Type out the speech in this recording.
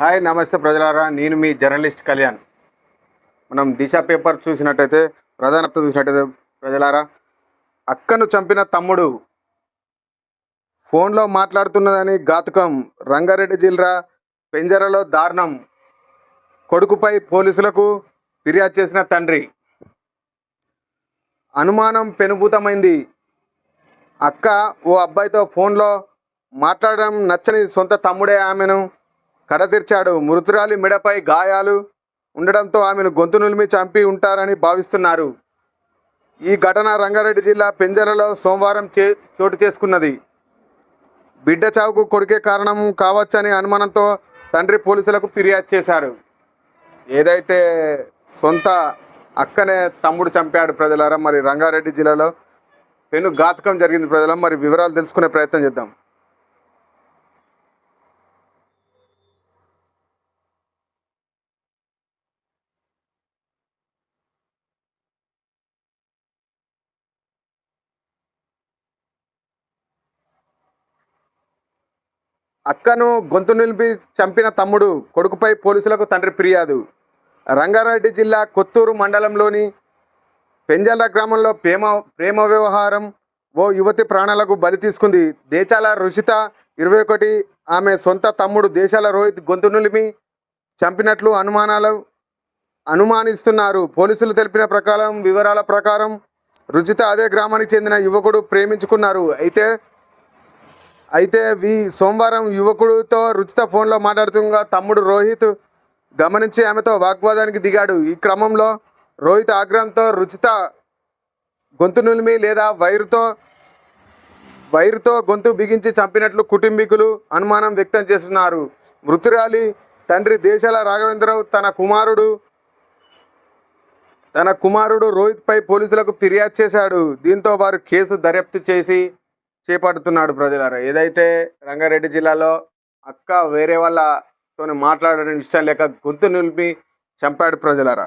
Hi నమస్తే ప్రజలారా. నేను మీ జర్నలిస్ట్ కళ్యాణ్. మనం దిశ పేపర్ చూసినట్టయితే ప్రధానత చూసినట్టయితే ప్రజలారా అక్కను చంపిన తమ్ముడు. ఫోన్లో మాట్లాడుతున్నదని ఘాతుకం రంగారెడ్డి జిల్లా పెంజరలో దారుణం. కొడుకుపై పోలీసులకు ఫిర్యాదు చేసిన తండ్రి. అనుమానం పెనుభూతమైంది. అక్క ఓ అబ్బాయితో ఫోన్లో మాట్లాడడం నచ్చని సొంత తమ్ముడే ఆమెను కడతీర్చాడు మృతురాలి మెడపై గాయాలు ఉండడంతో ఆమెను గొంతు నులిమి చంపి ఉంటారని భావిస్తున్నారు. ఈ ఘటన రంగారెడ్డి జిల్లా పెంజరలో సోమవారం చే చోటు చేసుకున్నది. బిడ్డ చావుకు కొడుకే కారణం కావచ్చని అనుమానంతో తండ్రి పోలీసులకు ఫిర్యాదు చేశాడు ఏదైతే సొంత అక్కనే తమ్ముడు చంపాడు ప్రజలారా మరి రంగారెడ్డి జిల్లాలో పెను ఘాతకం జరిగింది ప్రజల మరి వివరాలు తెలుసుకునే ప్రయత్నం చేద్దాం. అక్కను గొంతు నిలిపి చంపిన తమ్ముడు కొడుకుపై పోలీసులకు తండ్రి ఫిర్యాదు. రంగారెడ్డి జిల్లా కొత్తూరు మండలంలోని పెంజల గ్రామంలో ప్రేమ ప్రేమ వ్యవహారం ఓ యువతి ప్రాణాలకు బలి తీసుకుంది. దేశాల రుషిత ఇరవై ఒకటి ఆమె సొంత తమ్ముడు దేశాల రోహిత్ గొంతు నులిమి చంపినట్లు అనుమానాలు అనుమానిస్తున్నారు. పోలీసులు తెలిపిన ప్రకారం వివరాల ప్రకారం రుచిత అదే గ్రామానికి చెందిన యువకుడు ప్రేమించుకున్నారు. అయితే అయితే వి సోమవారం యువకుడితో రుచిత ఫోన్లో మాట్లాడుతుండగా తమ్ముడు రోహిత్ గమనించి ఆమెతో వాగ్వాదానికి దిగాడు. ఈ క్రమంలో రోహిత్ ఆగ్రహంతో రుచిత గొంతు నులిమి లేదా వైరుతో వైరుతో గొంతు బిగించి చంపినట్లు కుటుంబీకులు అనుమానం వ్యక్తం చేస్తున్నారు. మృతురాలి తండ్రి దేశాల రాఘవేంద్రరావు తన కుమారుడు తన కుమారుడు రోహిత్పై పోలీసులకు ఫిర్యాదు చేశాడు. దీంతో వారు కేసు దర్యాప్తు చేసి చేపడుతున్నాడు ప్రజలారా. ఏదైతే రంగారెడ్డి జిల్లాలో అక్క వేరే వాళ్ళతో మాట్లాడడం ఇష్టం లేక గొంతు నిలిపి చంపాడు ప్రజలారా.